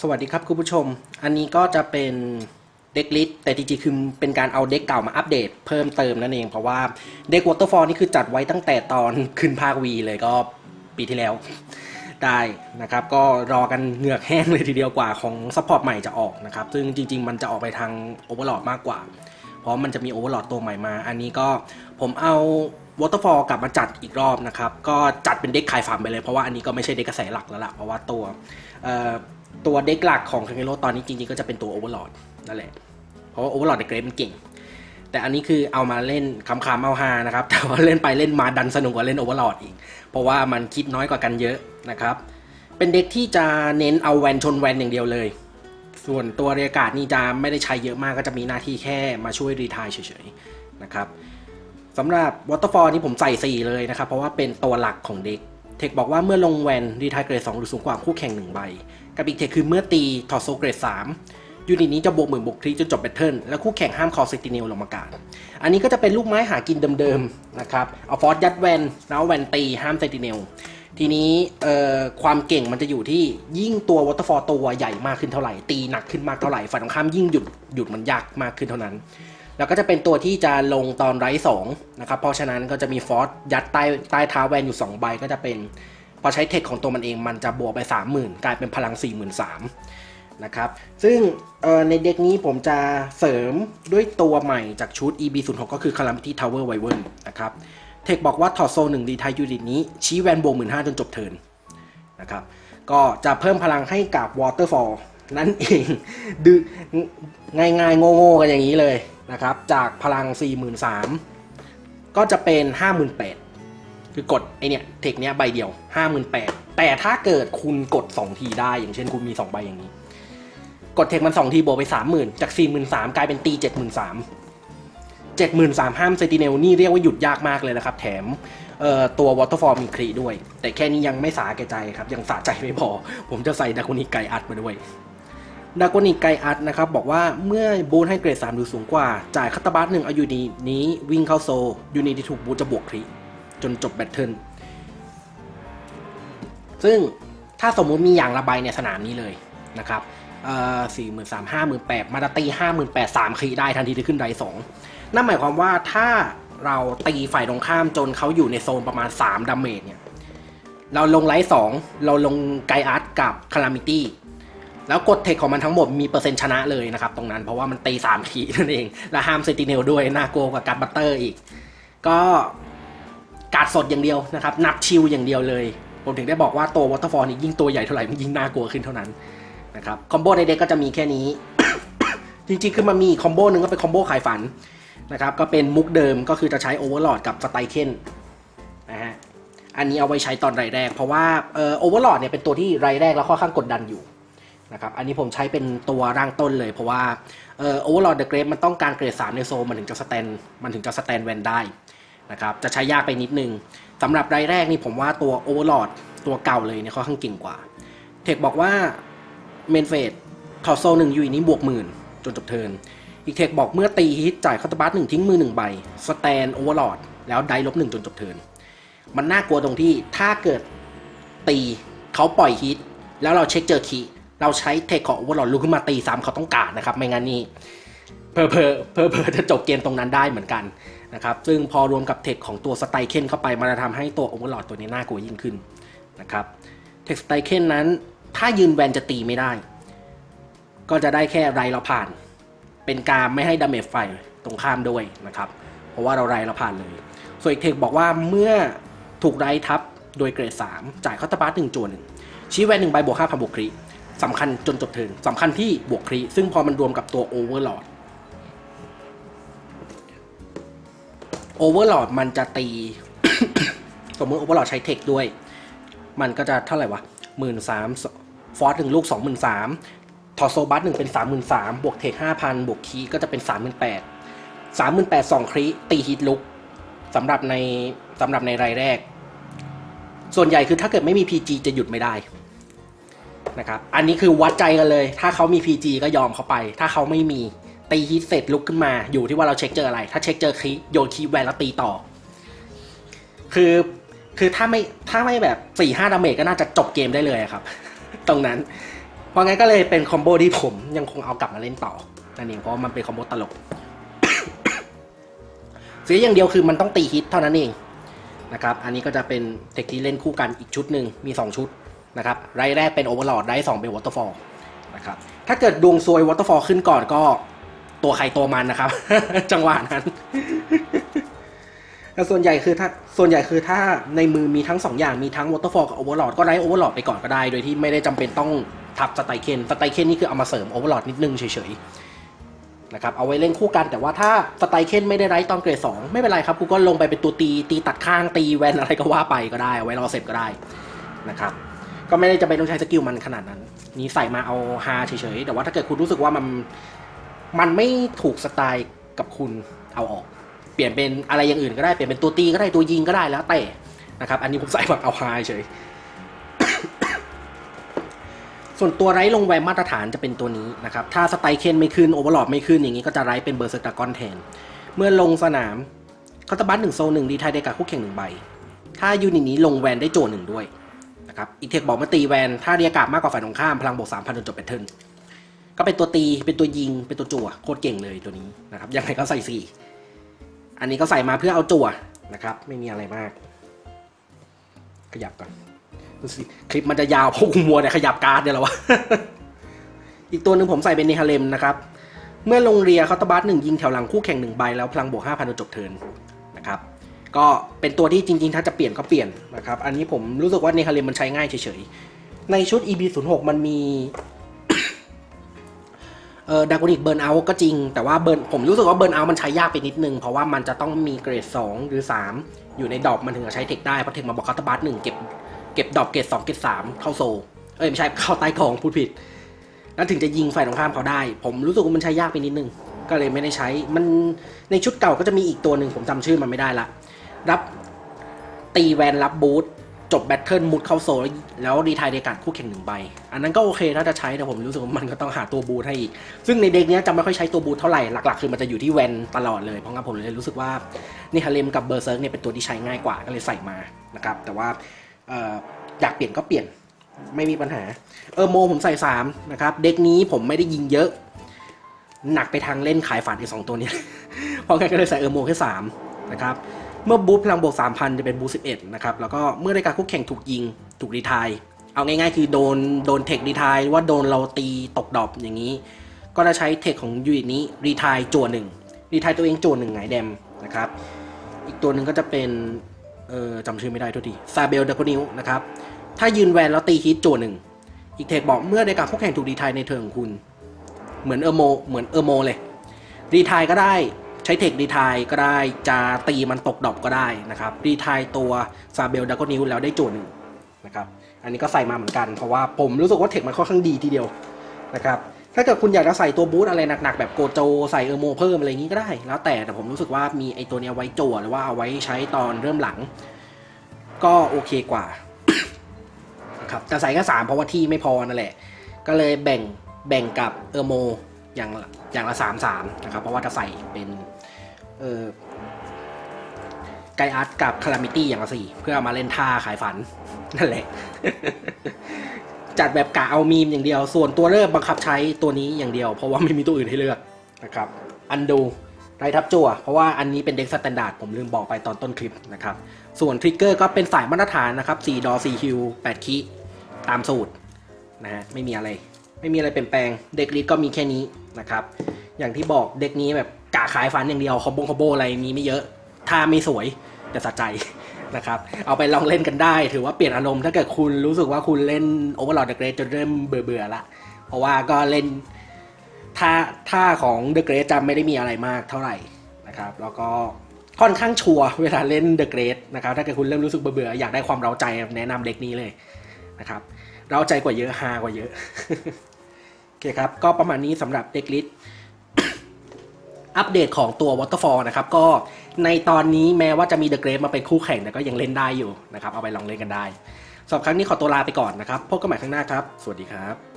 สวัสดีครับคุณผู้ชม อันนี้ก็จะเป็นเด็กลิสต์แต่จริงๆคือเป็นการเอาเด็กเก่ามาอัปเดตเพิ่มเติมนั่นเอง เพราะว่าเด็กวอเตอร์ฟอลนี่คือจัดไว้ตั้งแต่ตอนขึ้นภาควีเลยก็ปีที่แล้วได้นะครับ ก็รอกันเหงือกแห้งเลยทีเดียวกว่าของซัพพอร์ตใหม่จะออกนะครับ ซึ่งจริง ๆ มันจะออกไปทางโอเวอร์ลอดมากกว่า เพราะมันจะมีโอเวอร์ลอดตัวใหม่มา อันนี้ก็ผมเอาวอเตอร์ฟอลกลับมาจัดอีกรอบนะครับ ก็จัดเป็นเด็กขายฟาร์มไปเลย เพราะว่าอันนี้ก็ไม่ใช่เด็กกระแสหลักแล้วล่ะเพราะว่าตัวเอ่อ ตัวเด็กหลักของคังเกโรตอนนี้จริงๆก็จะเป็นตัวโอเวอร์ลอดนั่นแหละ เพราะว่าโอเวอร์ลอดเด็กเกรดมันเก่ง แต่อันนี้คือเอามาเล่นคำคำเอาฮานะครับ แต่ว่าเล่นไปเล่นมาดันสนุกกว่าเล่นโอเวอร์ลอดอีก เพราะว่ามันคิดน้อยกว่ากันเยอะนะครับ เป็นเด็กที่จะเน้นเอาแวนชนแวนอย่างเดียวเลย ส่วนตัวเรียกาศนี่จะไม่ได้ใช้เยอะมากก็จะมีหน้าที่แค่มาช่วยรีทายเฉยๆนะครับสำหรับวอเตอร์ฟอลนี่ผมใส่ 4 เลยนะครับ เพราะว่าเป็นตัวหลักของเด็ก เทคบอกว่าเมื่อลงแวนรีทายเกรด2หรือสูงกว่าคู่แข่ง1ใบ กับอีกเทคคือเมื่อตีทอโซเกรด3ยูนิตนี้จะบวกหมื่นบวกทรีจนจบแบทเทิลแล้วคู่แข่งห้ามคอเซติเนลลงมากาดอันนี้ก็จะเป็นลูกไม้หากินเดิมๆนะครับเอาฟอสยัดแวนแล้วแวนตีห้ามเซติเนลทีนี้เอ่อความเก่งมันจะอยู่ที่ยิ่งตัววอเตอร์ฟอลตัวใหญ่มากขึ้นเท่าไหร่ ตีหนักขึ้นมากเท่าไหร่ฝ่ายตรงข้ามยิ่งหยุดหยุดมันยากมากขึ้นเท่านั้น แล้วก็จะเป็นตัวที่จะลงตอนไร้สองนะครับเพราะฉะนั้นก็จะมีฟอสยัดใต้ใต้เท้าแวนอยู่ 2 ใบก็จะเป็น พอใช้เทคของตัวมันเองมันจะบวกไป 30,000 กลายเป็นพลัง 43,000นะครับ ซึ่งในเด็กนี้ผมจะเสริมด้วยตัวใหม่จากชุด EB06 ก็คือ Calamity Tower Wyvern นะครับ เทคบอกว่าถอดโซหนึ่งดีไทยูนิตนี้ ชี้แวนโบวกหมื่นห้าจนจบเทินนะครับ ก็จะเพิ่มพลังให้กับ Waterfall นั่นเองดื้อง่ายๆโง่ๆกันอย่างนี้เลยนะครับ จากพลัง 43,000 ก็จะเป็น 58,000 คือกดไอเนี่ยเทคเนี้ยใบเดียว 58,000แต่ถ้าเกิดคุณกด 2 ทีได้ อย่างเช่นคุณมี 2 ใบอย่างนี้ กดเทคมัน 2 ทีบวกไป 30,000 จาก 43,000 กลายเป็นตี 73,000เจ็ดหมื่นสามห้ามเซติเนลนี่เรียกว่าหยุดยากมากเลยนะครับ แถมตัววอเตอร์ฟอลมีครีด้วย แต่แค่นี้ยังไม่สาแก่ใจครับ ยังสะใจไม่พอ ผมจะใส่ดาโกนิกไกอัดมาด้วยดาโกนิกไกอัดนะครับ บอกว่าเมื่อบูทให้เกรด 3 หรือสูงกว่า จ่ายคัตบัสหนึ่งเอายูนิตนี้วิ่งเข้าโซยูนิตที่ถูกบูทจะบวกครี จนจบแบทเทิลซึ่งถ้าสมมุติมีอย่างระบายในสนามนี้เลยนะครับสี่หมื่นสามห้าหมื่นแปดมาตีห้าหมื่นแปดสามคีได้ทันทีที่ขึ้นไดสองนั่นหมายความว่าถ้าเราตีฝ่ายตรงข้ามจนเขาอยู่ในโซนประมาณ 3ดาเมจเนี่ย เราลงไลท์สองเราลงไกอาร์ตกับคารามิตี้แล้วกดเทคของมันทั้งหมดมีเปอร์เซ็นต์ชนะเลยนะครับ ตรงนั้นเพราะว่ามันตี3ขีนั่นเอง และห้ามเซติเนลด้วยน่ากลัวกว่าการบัตเตอร์อีก ก็ การสดอย่างเดียวนะครับ นับชิลอย่างเดียวเลย ผมถึงได้บอกว่าตัววอเตอร์ฟอลนี่ยิ่งตัวใหญ่เท่าไหร่มันยิ่งน่ากลัวขึ้นเท่านั้นนะครับคอมโบในเด็กก็จะมีแค่นี้ จริงๆ คือมันมีคอมโบหนึ่งก็เป็นคอมโบขายฝันนะครับก็เป็นมุกเดิมก็คือจะใช้โอเวอร์ลอดกับสไตเคนนะฮะอันนี้เอาไว้ใช้ตอนไรแรก เพราะว่าเออโอเวอร์ลอดเนี่ยเป็นตัวที่ไรแรกแล้วค่อนข้างกดดันอยู่นะครับอันนี้ผมใช้เป็นตัวร่างต้นเลย เพราะว่าเออโอเวอร์ลอดเดอะเกรฟมันต้องการเกรด3ในโซมันถึงจะสแตนมันถึงจะสแตนแวนได้ นะครับจะใช้ยากไปนิดนึงสำหรับไรแรกนี่ผมว่าตัวโอเวอร์ลอดตัวเก่าเลยเนี่ยค่อนข้างเก่งกว่า เทคบอกว่าเมนเฟสทอโซหนึ่งยูนี้บวกหมื่นจนจบเทินอีกเทคบอกเมื่อตีฮิตจ่ายคาตาบัสหนึ่งทิ้งมือหนึ่งใบสแตนโอเวอร์ลอดแล้วได้ลบหนึ่งจนจบเทินมันน่ากลัวตรงที่ถ้าเกิดตีเขาปล่อยฮิตแล้วเราเช็คเจอคีเราใช้เทคของโอเวอร์ลอดลุกขึ้นมาตีซ้ำเขาต้องการนะครับ ไม่งั้นนี่เพอเพอเพอเพอจะจบเกมตรงนั้นได้เหมือนกัน นะครับซึ่งพอรวมกับเทคของตัวสไตเคนเข้าไปมันจะทำให้ตัวโอเวอร์ลอดตัวนี้น่ากลัวยิ่งขึ้นนะครับเทคสไตเคนนั้นถ้ายืนแวนจะตีไม่ได้ ก็จะได้แค่ไรเราผ่าน เป็นการไม่ให้ดาเมจไฟตรงข้ามด้วยนะครับ เพราะว่าเราไรเราผ่านเลย ส่วนอีกเทคบอกว่าเมื่อถูกไรทับโดยเกรด 3 จ่ายคอตตาบัสหนึ่งจวนหนึ่งชี้แวนหนึ่งใบบวกห้าพันบวกครีสำคัญจนจบเทิร์นสำคัญที่บวกครีซึ่งพอมันรวมกับตัวโอเวอร์ลอด โอเวอร์หลอดมันจะตี สมมติโอเวอร์หลอดใช้เทคด้วย มันก็จะเท่าไหร่วะหมื่นสามฟอสหนึ่งลูกสองหมื่นสามทอโซบัสหนึ่งเป็นสามหมื่นสามบวกเทคห้าพันบวกคีก็จะเป็นสามหมื่นแปดสามหมื่นแปดสองครีตีฮิตลุกสำหรับในสำหรับในรายแรก ส่วนใหญ่คือถ้าเกิดไม่มี PG จะหยุดไม่ได้นะครับ อันนี้คือวัดใจกันเลย ถ้าเขามี PG ก็ยอมเขาไป ถ้าเขาไม่มี ตีฮิตเสร็จลุกขึ้นมาอยู่ที่ว่าเราเช็คเจออะไร ถ้าเช็คเจอคีโยนคีแวนแล้วตีต่อ คือคือถ้าไม่ถ้าไม่แบบสี่ห้าดาเมจก็น่าจะจบเกมได้เลยครับ ตรงนั้น เพราะงั้นก็เลยเป็นคอมโบที่ผมยังคงเอากลับมาเล่นต่อนั่นเองเพราะมันเป็นคอมโบตลกเสียอย่างเดียวคือมันต้องตีฮิตเท่านั้นเองนะครับอันนี้ก็จะเป็นเทคที่เล่นคู่กันอีกชุดหนึ่งมี 2 ชุดนะครับไรแรกเป็นโอเวอร์ลอดไรสองเป็นวอเตอร์ฟอลนะครับถ้าเกิดดวงซวยวอเตอร์ฟอลขึ้นก่อนก็ ตัวใครตัวมันนะครับ จังหวะนั้นแต่ส่วนใหญ่คือถ้าส่วนใหญ่คือถ้าในมือมีทั้งสองอย่างมีทั้งวอเตอร์ฟอลกับโอเวอร์ลอดก็ไล่โอเวอร์ลอดไปก่อนก็ได้ โดยที่ไม่ได้จำเป็นต้องทับสไตเคนสไตเคนนี่คือเอามาเสริมโอเวอร์ลอดนิดนึงเฉยๆนะครับเอาไว้เล่นคู่กันแต่ว่าถ้าสไตเคนไม่ได้ไร้ตอนเกรดสองไม่เป็นไรครับกูก็ลงไปเป็นตัวตีตีตัดข้างตีแวนอะไรก็ว่าไปก็ได้ไว้รอเสร็จก็ได้นะครับก็ไม่ได้จำเป็นต้องใช้สกิลมันขนาดนั้น นี่ใส่มาเอาฮาเฉยๆแต่ว่าถ้าเกิดคุณรู้สึกว่ามัน มันไม่ถูกสไตล์กับคุณเอาออก เปลี่ยนเป็นอะไรอย่างอื่นก็ได้ เปลี่ยนเป็นตัวตีก็ได้ตัวยิงก็ได้แล้วแต่นะครับ อันนี้ผมใส่แบบเอาไฮเฉย ส่วนตัวไร้ลงแวมมาตรฐานจะเป็นตัวนี้นะครับ ถ้าสไตรเคนไม่ขึ้นโอเวอร์ลอดไม่ขึ้นอย่างนี้ก็จะไร้เป็นเบอร์เซอร์กากอนแทน เมื่อลงสนามเขาจะบัตหนึ่งโซนหนึ่งดีไทยเดกาคู่แข่งหนึ่งใบ ถ้ายูนิตนี้ลงแวนได้โจหนึ่งด้วยนะครับอีกเทคบอกมาตีแวน ถ้าเรียกาบมากกว่าฝ่ายตรงข้ามพลังบวกสามพันจนจบแพทเทิร์น ก็เป็นตัวตีเป็นตัวยิงเป็นตัวจั่วโคตรเก่งเลยตัวนี้นะครับยังไงก็ใส่สี่อันนี้ก็ใส่มาเพื่อเอาจั่วนะครับ ไม่มีอะไรมาก ขยับก่อนดูสิคลิปมันจะยาวเพราะกูมัวแต่ขยับการ์ดเนี่ยหละวะอีกตัวหนึ่งผมใส่เป็นเนฮาเลมนะครับ เมื่อลงเรียเขาตบัสหนึ่งยิงแถวหลังคู่แข่งหนึ่งใบแล้วพลังบวกห้าพันจบเทินนะครับ ก็เป็นตัวที่จริง ๆ ถ้าจะเปลี่ยนก็เปลี่ยนนะครับ อันนี้ผมรู้สึกว่าเนฮาเลมมันใช้ง่ายเฉยๆ ในชุด EB 0 6 มันมี เออดากอนิกเบิร์นเอาก็จริง แต่ว่าเบิร์นผมรู้สึกว่าเบิร์นเอามันใช้ยากไปนิดนึง เพราะว่ามันจะต้องมีเกรด 2 หรือ 3 อยู่ในดอกมันถึงจะใช้เทคได้เพราะเทคมาบอกคัตบัสหนึ่งเก็บเก็บดอกเกรด2เกรด3เข้าโซ เอ้ยไม่ใช่เข้าใต้กองพูดผิด แล้วถึงจะยิงฝ่ายตรงข้ามเขาได้ ผมรู้สึกว่ามันใช้ยากไปนิดนึง ก็เลยไม่ได้ใช้ มันในชุดเก่าก็จะมีอีกตัวหนึ่งผมจำชื่อมันไม่ได้ละ รับตีแวนรับบูท จบแบทเทิลมุดเข้าโซลแล้วดีทายเดการคู่แข่งหนึ่งใบ อันนั้นก็โอเคถ้าจะใช้แต่ผมรู้สึกว่ามันก็ต้องหาตัวบูทให้อีก ซึ่งในเด็กนี้จะไม่ค่อยใช้ตัวบูทเท่าไหร่ หลักๆ คือมันจะอยู่ที่แวนตลอดเลย เพราะงั้นผมเลยรู้สึกว่านี่ฮาเลมกับเบอร์เซิร์กเนี่ยเป็นตัวที่ใช้ง่ายกว่าก็เลยใส่มานะครับแต่ว่าออยากเปลี่ยนก็เปลี่ยนไม่มีปัญหาเออโมผมใส่สามนะครับเด็กนี้ผมไม่ได้ยิงเยอะ หนักไปทางเล่นขายฝันไอ้สองตัวนี้เพราะงั้นก็เลยใส่เออโมแค่สามนะครับ เมื่อบูทพลังบวก 3,000 จะเป็นบูท11 นะครับ แล้วก็เมื่อได้การคู่แข่งถูกยิงถูกรีทาย เอาง่ายๆ คือโดนโดนเทครีทายว่าโดนเราตีตกดอปอย่างนี้ ก็จะใช้เทคของยูนิตนี้รีทายจั่วหนึ่งรีทายตัวเองจั่วหนึ่งไงแดมนะครับ อีกตัวหนึ่งก็จะเป็น เออจำชื่อไม่ได้ทุกทีซาเบลเดโกนิวนะครับ ถ้ายืนแวนแล้วตีฮิตจั่วหนึ่งอีกเทคบอกเมื่อได้การคู่แข่งถูกรีทายในเทิร์นของคุณ เหมือนเออร์โมเหมือนเออร์โมเลยรีทายก็ได้ ใช้เทครีไทายก็ได้จะตีมันตกดอกก็ได้นะครับรีไทายตัวซาเบลดักก็นิวแล้วได้จทย์หนึ่งนะครับอันนี้ก็ใส่มาเหมือนกันเพราะว่าผมรู้สึกว่าเทคมันค่อนข้างดีทีเดียวนะครับถ้าเกิดคุณอยากจะใส่ตัวบูทอะไรหนักๆ แบบโกโจใส่เออร์โมเพิ่มอะไรอย่างนี้ก็ได้ แล้วแต่แต่ผมรู้สึกว่ามีไอตัวเนี้ยไว้โจหรือว่าเอาไว้ใช้ตอนเริ่มหลัง ก็โอเคกว่าครับแต่ใส่แค่สามเพราะว่าที่ไม่พอนั่นแหละ ก็เลยแบ่งแบ่งกับเออร์โม อย่างละอย่างละสามสามนะครับ เพราะว่าจะใส่เป็นเออไกอาร์ตกับคารามิตี้อย่างละสี่เพื่อมาเล่นท่าขายฝันนั่นแหละ จัดแบบกะเอามีมอย่างเดียว ส่วนตัวเลือกบังคับใช้ตัวนี้อย่างเดียว เพราะว่าไม่มีตัวอื่นให้เลือกนะครับ อันดูไรทับจั่วเพราะว่าอันนี้เป็นเด็กสแตนดาร์ดผมลืมบอกไปตอนต้นคลิปนะครับ ส่วนทริกเกอร์ก็เป็นสายมาตรฐานนะครับ4ดอ4ฮิว8คีตามสูตรนะฮะไม่มีอะไร ไม่มีอะไรเปลี่ยนแปลง เด็กลิสก็มีแค่นี้นะครับ อย่างที่บอกเด็กนี้แบบกะขายฟันอย่างเดียวคอมโบคอมโบอะไรมีไม่เยอะถ้าไม่สวยแต่สะใจนะครับ เอาไปลองเล่นกันได้ ถือว่าเปลี่ยนอารมณ์ถ้าเกิดคุณรู้สึกว่าคุณเล่น Overlord The Great จนเริ่มเบื่อเบื่อๆละ เพราะว่าก็เล่นท่าท่าของ The Great จะไม่ได้มีอะไรมากเท่าไหร่นะครับ แล้วก็ค่อนข้างชัวร์เวลาเล่น The Great นะครับ ถ้าเกิดคุณเริ่มรู้สึกเบื่อเบื่อๆอยากได้ความเร้าใจแนะนำเด็กนี้เลยนะครับ เราใจกว่าเยอะฮากว่าเยอะ โอเคครับ ก็ประมาณนี้สำหรับเด็กลิสอัปเดตของตัว Waterfall นะครับ ก็ในตอนนี้แม้ว่าจะมี The Grave มาเป็นคู่แข่งแต่ก็ยังเล่นได้อยู่นะครับ เอาไปลองเล่นกันได้สำหรับครั้งนี้ขอตัวลาไปก่อนนะครับ พบกันใหม่ครั้งหน้าครับ สวัสดีครับ